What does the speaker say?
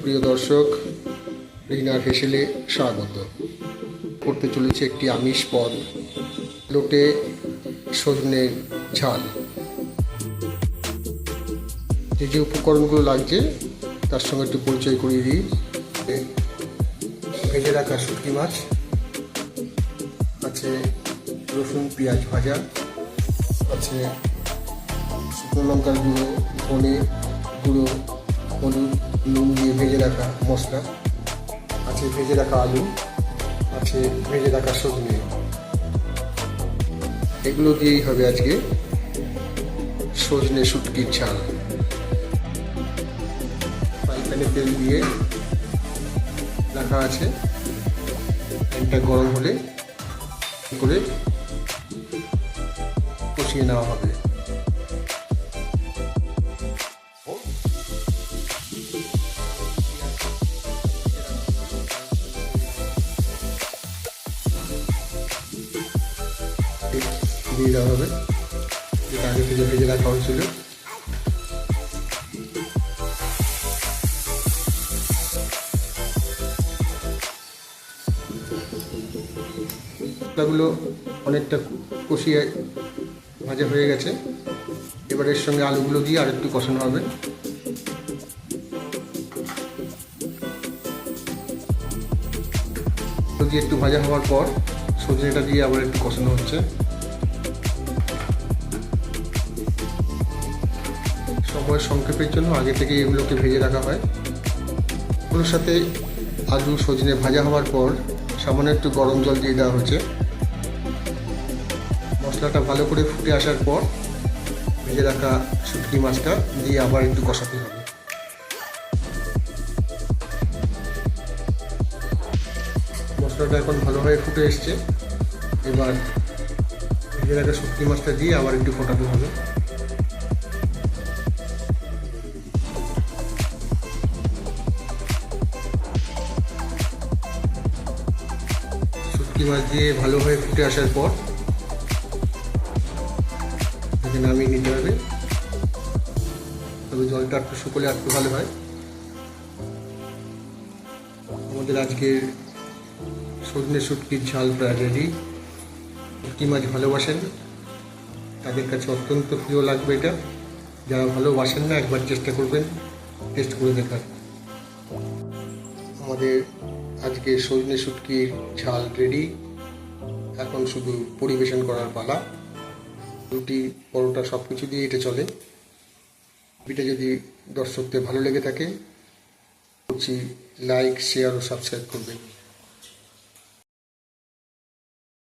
প্রিয় দর্শক, রিনার হেসেলে স্বাগত। করতে চলেছে একটি আমিষ পদ, লোটে সজনের ঝাল। যে যে উপকরণগুলো লাগছে, তার সঙ্গে একটু পরিচয় করিয়ে দিই। ভেজে রাখা শুটকি মাছ, আছে রসুন, পেঁয়াজ ভাজা, আছে শুকনো লঙ্কার গুঁড়ো, ধনে গুঁড়ো, হলুদ, নুন দিয়ে ভেজে রাখা মশলা। আছে ভেজে রাখা আলু, আছে ভেজে রাখা সজনে। এগুলো দিয়েই হবে আজকে সজনে শুটকির ঝাল। ফ্রাই তেল দিয়ে রাখা আছে। প্যানটা গরম হলে, করে কষিয়ে নেওয়া হবে। দিয়ে দেওয়া হবে। যেটা আগে থেকে ভেজে রাখা হয়েছিল। মশলাগুলো অনেকটা কষিয়ে ভাজা হয়ে গেছে। এবার এর সঙ্গে আলুগুলো দিয়ে আর একটু কষানো হবে। একটু ভাজা হওয়ার পর সজনেটা দিয়ে আবার একটু কষানো হচ্ছে। সময় সংক্ষেপের জন্য আগে থেকে এগুলোকে ভেজে রাখা হয়। ওগুলোর সাথে আলু সজনে ভাজা হওয়ার পর সামান্য একটু গরম জল দিয়ে দেওয়া হচ্ছে মশলাটা ভালো করে ফুটে আসার পর ভেজে রাখা শুটকি মাছটা দিয়ে আবার একটু কষাতে হবে। মশলাটা এখন ভালোভাবে ফুটে এসছে। এবার ভেজে রাখা শুটকি মাছটা দিয়ে আবার একটু ফোটাতে হবে। শুটকি মাছ দিয়ে ভালোভাবে ফুটে আসার পর এটাকে নামিয়ে নিতে হবে। তবে জলটা একটু শুকলে একটু ভালো হয়। আমাদের আজকের সজনে শুটকির ঝাল প্রায় রেডি শুটকি মাছ ভালোবাসেন, তাদের কাছে অত্যন্ত প্রিয় লাগবে এটা। যারা ভালোবাসেন না, একবার চেষ্টা করবেন টেস্ট করে দেখার। আমাদের আজকে সজনে শুটকির ঝাল রেডি এখন শুধু পরিবেশন করার পালা। রুটি, পরোটা সব কিছু দিয়ে এটা চলে। ভিডিওটা যদি দর্শকদের ভালো লেগে থাকে বলছি লাইক শেয়ার ও সাবস্ক্রাইব করবেন।